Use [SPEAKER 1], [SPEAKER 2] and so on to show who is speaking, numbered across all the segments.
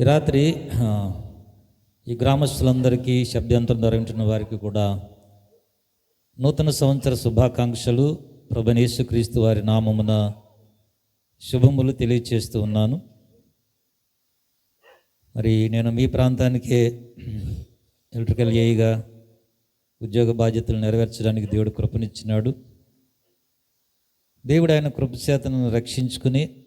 [SPEAKER 1] ఈ రాత్రి ఈ గ్రామస్తులందరికీ శబ్దాంతరం ధరించిన వారికి కూడా నూతన సంవత్సర శుభాకాంక్షలు. ప్రభనేసు క్రీస్తు వారి నామమున శుభములు తెలియచేస్తూ ఉన్నాను. మరి నేను మీ ప్రాంతానికే ఎలక్ట్రికల్ ఏయిగా ఉద్యోగ బాధ్యతలు నెరవేర్చడానికి దేవుడు కృపనిచ్చినాడు. దేవుడు ఆయన కృపచేతను రక్షించుకుని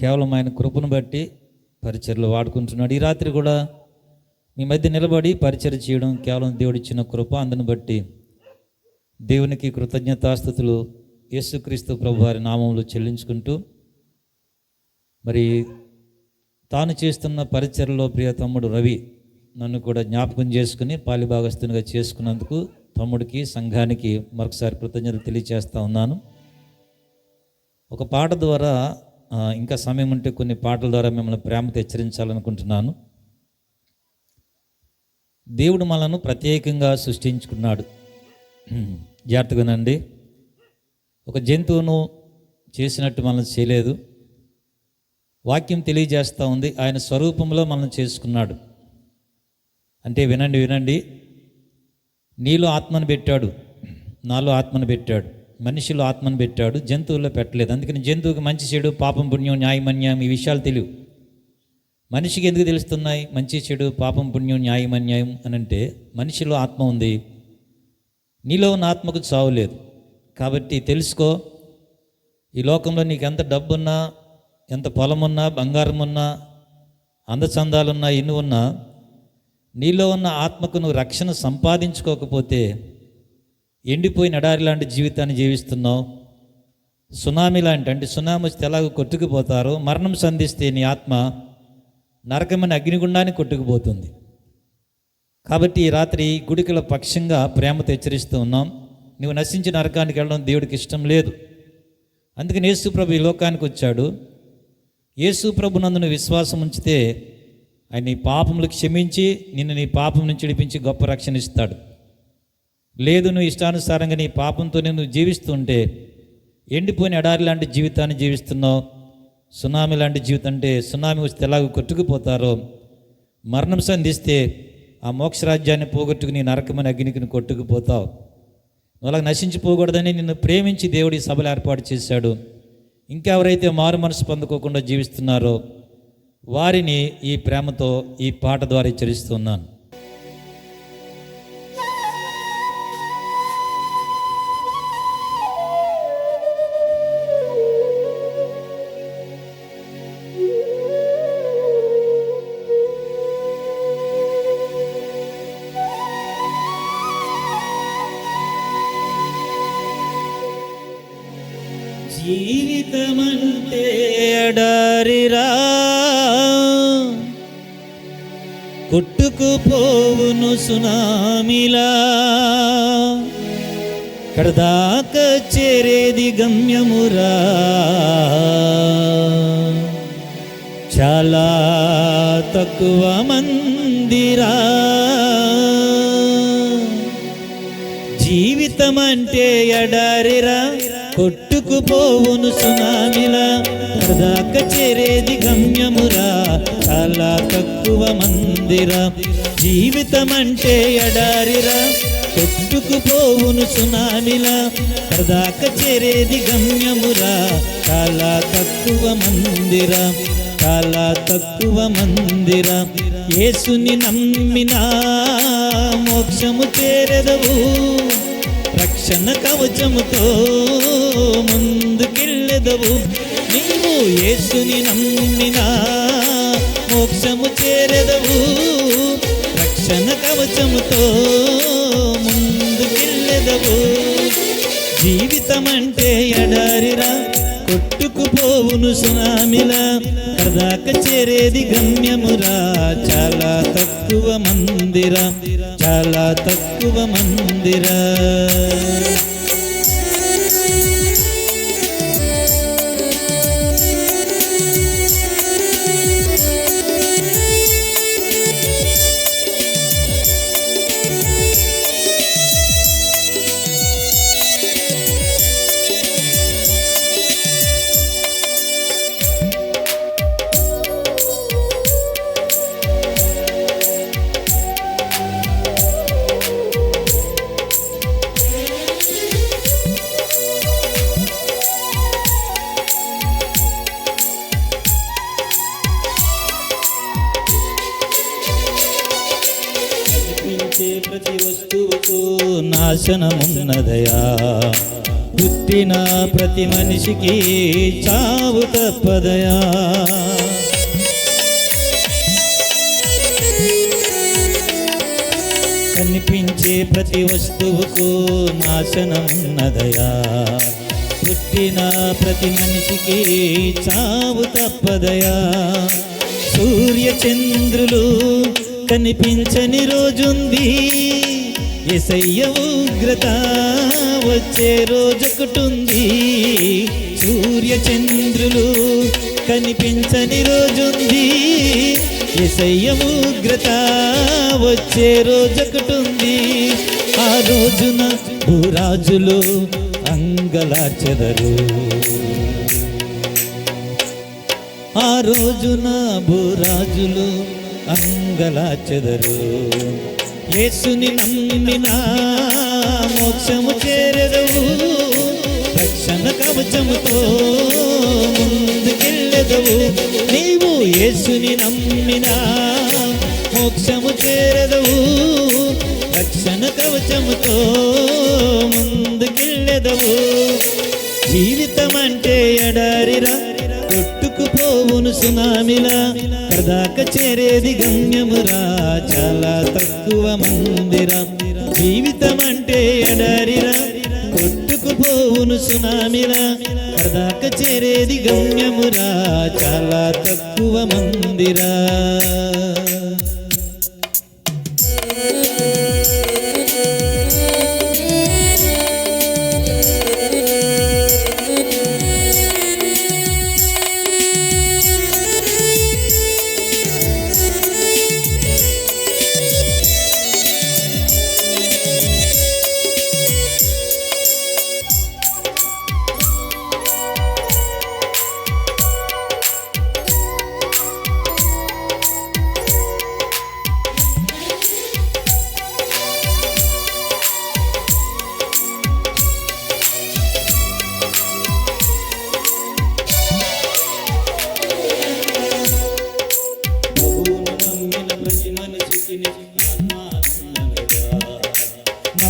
[SPEAKER 1] కేవలం ఆయన కృపను బట్టి పరిచర్లు వాడుకుంటున్నాడు. ఈ రాత్రి కూడా మీ మధ్య నిలబడి పరిచర్ చేయడం కేవలం దేవుడు ఇచ్చిన కృప. అందును బట్టి దేవునికి కృతజ్ఞతాస్థుతులు యేసుక్రీస్తు ప్రభు వారి నామంలో చెల్లించుకుంటూ మరి తాను చేస్తున్న పరిచర్లో ప్రియ తమ్ముడు రవి నన్ను కూడా జ్ఞాపకం చేసుకుని పాలిభాగస్తునిగా చేసుకున్నందుకు తమ్ముడికి సంఘానికి మరొకసారి కృతజ్ఞతలు తెలియచేస్తా ఉన్నాను. ఒక పాట ద్వారా ఇంకా సమయం ఉంటే కొన్ని పాటల ద్వారా మిమ్మల్ని ప్రేమతో హెచ్చరించాలనుకుంటున్నాను. దేవుడు మనను ప్రత్యేకంగా సృష్టించుకున్నాడు. జాగ్రత్తగానండి ఒక జంతువును చేసినట్టు మనం చేయలేదు. వాక్యం తెలియజేస్తూ ఉంది. ఆయన స్వరూపంలో మనం చేసుకున్నాడు. అంటే వినండి వినండి. నీలో ఆత్మను పెట్టాడు. నాలో ఆత్మను పెట్టాడు. మనిషిలో ఆత్మను పెట్టాడు జంతువుల్లో పెట్టలేదు. అందుకని జంతువుకి మంచి చెడు పాపం పుణ్యం న్యాయం అన్యాయం ఈ విషయాలు తెలియవు. మనిషికి ఎందుకు తెలుస్తున్నాయి? మంచి చెడు పాపం పుణ్యం న్యాయం అన్యాయం అని అంటే మనిషిలో ఆత్మ ఉంది. నీలో ఉన్న ఆత్మకు చావు లేదు. కాబట్టి తెలుసుకో ఈ లోకంలో నీకు ఎంత డబ్బున్నా ఎంత పొలం ఉన్నా బంగారం ఉన్నా అందచందాలున్నా ఎన్ని ఉన్నా నీలో ఉన్న ఆత్మకు నువ్వు రక్షణ సంపాదించుకోకపోతే ఎండిపోయిన ఎడారి లాంటి జీవితాన్ని జీవిస్తున్నావు. సునామీ లాంటి అంటే సునామీ వస్తే ఎలాగో కొట్టుకుపోతారో మరణం సంధిస్తే నీ ఆత్మ నరకమైన అగ్నిగుండాన్ని కొట్టుకుపోతుంది. కాబట్టి ఈ రాత్రి గుడికల పక్షంగా ప్రేమతో హెచ్చరిస్తూ ఉన్నాం. నువ్వు నశించిన నరకానికి వెళ్ళడం దేవుడికి ఇష్టం లేదు. అందుకని యేసుప్రభు ఈ లోకానికి వచ్చాడు. యేసుప్రభు నందు విశ్వాసం ఉంచితే ఆయన నీ పాపములు క్షమించి నిన్ను నీ పాపం నుంచి విడిపించి గొప్ప రక్షణ ఇస్తాడు. లేదు నువ్వు ఇష్టానుసారంగా నీ పాపంతో నువ్వు జీవిస్తుంటే ఎండిపోయిన ఎడారి లాంటి జీవితాన్ని జీవిస్తున్నావు. సునామీ లాంటి జీవితం అంటే సునామీ వస్తే ఎలాగ కొట్టుకుపోతారో. మరణం సంధిస్తే ఆ మోక్షరాజ్యాన్ని పోగొట్టుకుని నరకమని నరకమైన అగ్నికి కొట్టుకుపోతావు. నువ్వు అలాగ నశించిపోకూడదని నిన్ను ప్రేమించి దేవుడి సభలు ఏర్పాటు చేశాడు. ఇంకెవరైతే మారు మనసు పొందుకోకుండా జీవిస్తున్నారో వారిని ఈ ప్రేమతో ఈ పాట ద్వారా హెచ్చరిస్తున్నాను కొట్టుకుపోవును సునామిలా. కడదాక చేరేది గమ్యమురా. చాలా తక్కువ మందిరా. జీవితం అంటే ఎడారిరా. కొట్టుకుపోవును సునామిలా దాక చేరేది గమ్యమురా చాలా తక్కువ మందిరా. జీవితం అంటే ఎడారిరా కొట్టుకుపోవును సునామిలా దాక చేరేది గమ్యమురా చాలా తక్కువ మందిరా. చాలా తక్కువ మందిరా. యేసుని నమ్మినా మోక్షము చేరదవు. రక్షణ కవచముతో ముందుకెళ్ళెదవు. నీవు యేసుని నమ్మినా మోక్షము చేరెదవు. రక్షణ కవచముతో ముందుకెళ్ళెదవు. జీవితమంటే ఎడారిరా కొట్టుకుపోవును సునామిలా కదాక చేరేది గమ్యమురా. చాలా తక్కువ మందిరా. చాలా తక్కువ మందిరా. ప్రతి వస్తువుకు నాశనమున్నదయా. పుట్టిన ప్రతి మనిషికి చావు తప్పదయా. కనిపించే ప్రతి వస్తువుకు నాశనమున్నదయా. పుట్టిన ప్రతి మనిషికి చావు తప్పదయా. సూర్యచంద్రులు కనిపించని రోజుంది. ఎసయ్య ఉగ్రత వచ్చే రోజొకటుంది. సూర్య చంద్రులు కనిపించని రోజుంది. ఎసయ్య ఉగ్రత వచ్చే రోజొకటుంది. ఆ రోజున భూరాజులు అంగలాచెదరు ఆ రోజున భూరాజులు అంగలాచెదరు యేసుని నమ్మిన మోక్షము చేరెదవు. రక్షణ కవచముతో ముందుకెళ్ళెదవు. నీవు యేసుని నమ్మిన మోక్షము చేరెదవు. రక్షణ కవచముతో ముందుకెళ్ళెదవు. జీవితం అంటే ఎడారిరా. కొట్టుకుపోవును సునామిలా కదాక చేరేది గమ్యమురా. చాలా తక్కువ మందిరా. జీవితం అంటే ఎడారిరా కొట్టుకుపోవును సునామిలా కదాక చేరేది గమ్యమురా. చాలా తక్కువ మందిరా.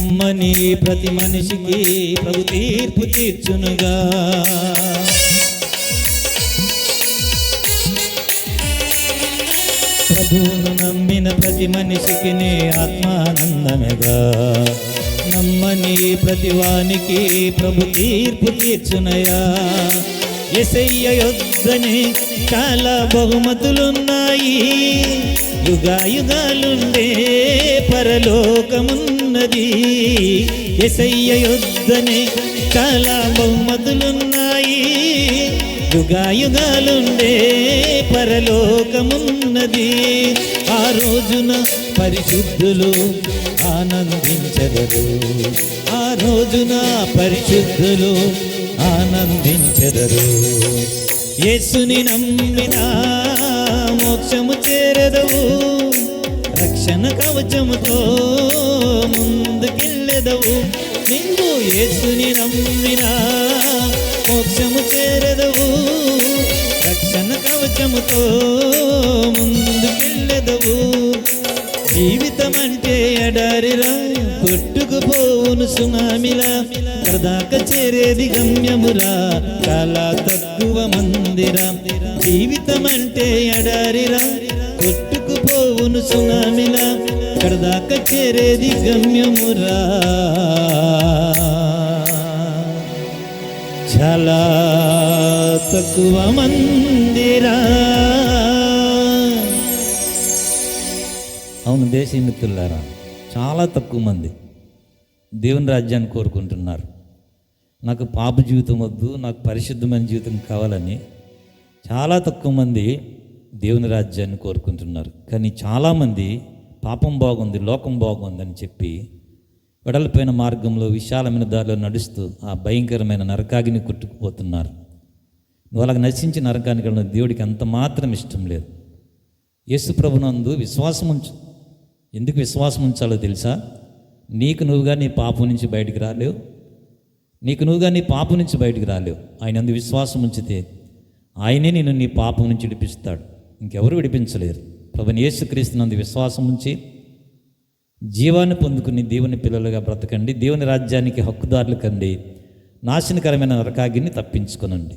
[SPEAKER 1] నమ్మని ప్రతి మనిషికి ప్రభు తీర్పు తీర్చునుగా. ప్రభువును నమ్మిన ప్రతి మనిషికి నీ ఆత్మానందమేగా. నమ్మని ప్రతి వానికి ప్రభు తీర్పు తీర్చునయా. ఎసయ్య యొద్దని చాలా బహుమతులున్నాయి. యుగాయుగాలుండే ఉన్నది. ఎసయ్య యొద్దనే చాలా బహుమతులున్నాయి యుగాయుగాలుండే పరలోకమున్నది. ఆ రోజున పరిశుద్ధులు ఆనందించదరు. ఆ రోజున పరిశుద్ధులు ఆనందించెదరు. యేసుని నమ్మిన మోక్షము చేరదవు. రక్షణ కవచముతో ముందుకెళ్ళెదవు. నిన్ను ఏసుని నమ్మినా మోక్షము చేరెదవు. రక్షణ కవచముతో ముందుకెళ్ళెదవు. జీవితం అంటే ఎడారిరా కొట్టుకుపోవును సునామిలా. ప్రదాక చేరేది గమ్యమురా చాలా తక్కువ మందిరా. జీవితం అంటే ఎడారిరా పోవును సునామిలా కడదాక చేరేది గమ్యమురా. చాలా తక్కువ మందిరా. అవును దేశీమిత్రులారా చాలా తక్కువ మంది దేవుని రాజ్యాన్ని కోరుకుంటున్నారు. నాకు పాప జీవితం వద్దు నాకు పరిశుద్ధమైన జీవితం కావాలని చాలా తక్కువ మంది దేవుని రాజ్యాన్ని కోరుకుంటున్నారు. కానీ చాలామంది పాపం బాగుంది లోకం బాగుందని చెప్పి వెడల్పోయిన మార్గంలో విశాలమైన దారిలో నడుస్తూ ఆ భయంకరమైన నరకాగిని కొట్టుకుపోతున్నారు. వాళ్ళకి నశించిన నరకానికి వెళ్ళిన దేవుడికి అంత మాత్రం ఇష్టం లేదు. యేసు ప్రభునందు విశ్వాసం ఉంచు. ఎందుకు విశ్వాసం ఉంచాలో తెలుసా? నీకు నువ్వుగా నీ పాపం నుంచి బయటికి రాలేవు. నీకు నువ్వుగా నీ పాపం నుంచి బయటికి రాలేవు. ఆయన అందు విశ్వాసం ఉంచితే ఆయనే నిన్ను నీ పాపం నుంచి విడిపిస్తాడు. ఇంకెవరు విడిపించలేరు. ప్రభుని యేసుక్రీస్తునందు విశ్వాసం ఉంచి జీవాన్ని పొందుకుని దేవుని పిల్లలుగా బ్రతకండి దేవుని రాజ్యానికి హక్కుదారులు కండి నాశనకరమైన నరకాగిని తప్పించుకునండి.